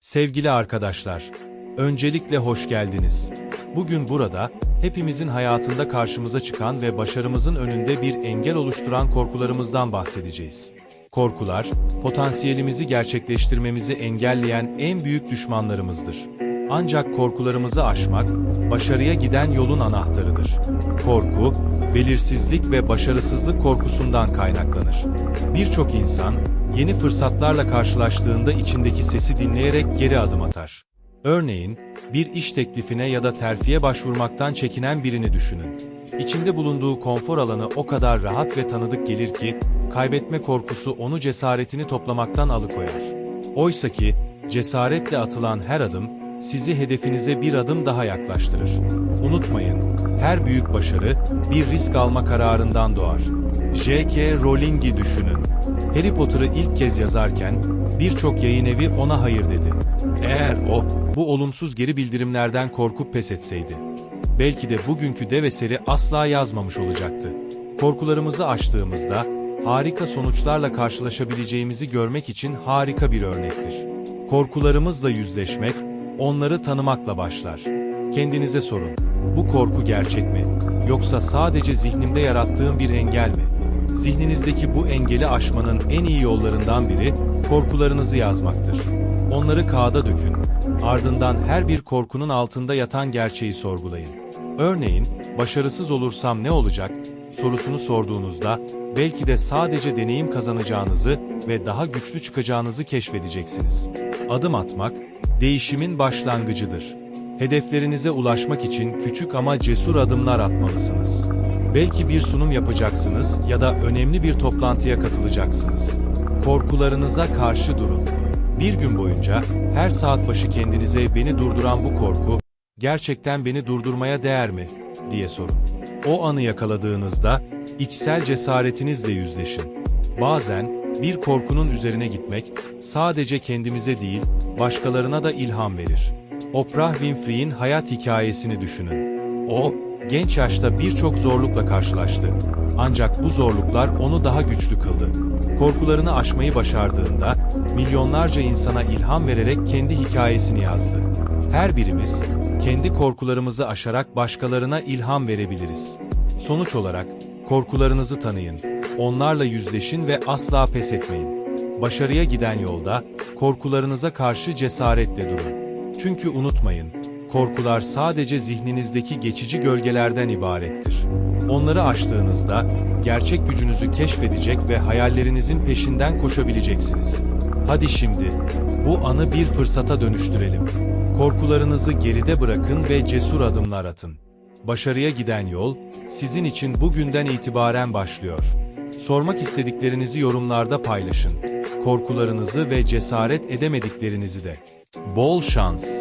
Sevgili arkadaşlar, öncelikle hoş geldiniz. Bugün burada, hepimizin hayatında karşımıza çıkan ve başarımızın önünde bir engel oluşturan korkularımızdan bahsedeceğiz. Korkular, potansiyelimizi gerçekleştirmemizi engelleyen en büyük düşmanlarımızdır. Ancak korkularımızı aşmak, başarıya giden yolun anahtarıdır. Korku, belirsizlik ve başarısızlık korkusundan kaynaklanır. Birçok insan, yeni fırsatlarla karşılaştığında içindeki sesi dinleyerek geri adım atar. Örneğin, bir iş teklifine ya da terfiye başvurmaktan çekinen birini düşünün. İçinde bulunduğu konfor alanı o kadar rahat ve tanıdık gelir ki, kaybetme korkusu onu cesaretini toplamaktan alıkoyar. Oysa ki, cesaretle atılan her adım, sizi hedefinize bir adım daha yaklaştırır. Unutmayın, her büyük başarı bir risk alma kararından doğar. J.K. Rowling'i düşünün. Harry Potter'ı ilk kez yazarken birçok yayın evi ona hayır dedi. Eğer o bu olumsuz geri bildirimlerden korkup pes etseydi, belki de bugünkü dev eseri asla yazmamış olacaktı. Korkularımızı aştığımızda harika sonuçlarla karşılaşabileceğimizi görmek için harika bir örnektir. Korkularımızla yüzleşmek, onları tanımakla başlar. Kendinize sorun. Bu korku gerçek mi? Yoksa sadece zihnimde yarattığım bir engel mi? Zihninizdeki bu engeli aşmanın en iyi yollarından biri korkularınızı yazmaktır. Onları kağıda dökün. Ardından her bir korkunun altında yatan gerçeği sorgulayın. Örneğin, başarısız olursam ne olacak sorusunu sorduğunuzda belki de sadece deneyim kazanacağınızı ve daha güçlü çıkacağınızı keşfedeceksiniz. Adım atmak, değişimin başlangıcıdır. Hedeflerinize ulaşmak için küçük ama cesur adımlar atmalısınız. Belki bir sunum yapacaksınız ya da önemli bir toplantıya katılacaksınız. Korkularınıza karşı durun. Bir gün boyunca her saat başı kendinize beni durduran bu korku gerçekten beni durdurmaya değer mi diye sorun. O anı yakaladığınızda içsel cesaretinizle yüzleşin. Bazen bir korkunun üzerine gitmek sadece kendimize değil, başkalarına da ilham verir. Oprah Winfrey'in hayat hikayesini düşünün. O, genç yaşta birçok zorlukla karşılaştı. Ancak bu zorluklar onu daha güçlü kıldı. Korkularını aşmayı başardığında, milyonlarca insana ilham vererek kendi hikayesini yazdı. Her birimiz, kendi korkularımızı aşarak başkalarına ilham verebiliriz. Sonuç olarak, korkularınızı tanıyın, onlarla yüzleşin ve asla pes etmeyin. Başarıya giden yolda, korkularınıza karşı cesaretle durun. Çünkü unutmayın, korkular sadece zihninizdeki geçici gölgelerden ibarettir. Onları aştığınızda, gerçek gücünüzü keşfedecek ve hayallerinizin peşinden koşabileceksiniz. Hadi şimdi, bu anı bir fırsata dönüştürelim. Korkularınızı geride bırakın ve cesur adımlar atın. Başarıya giden yol, sizin için bugünden itibaren başlıyor. Sormak istediklerinizi yorumlarda paylaşın. Korkularınızı ve cesaret edemediklerinizi de. Bol şans.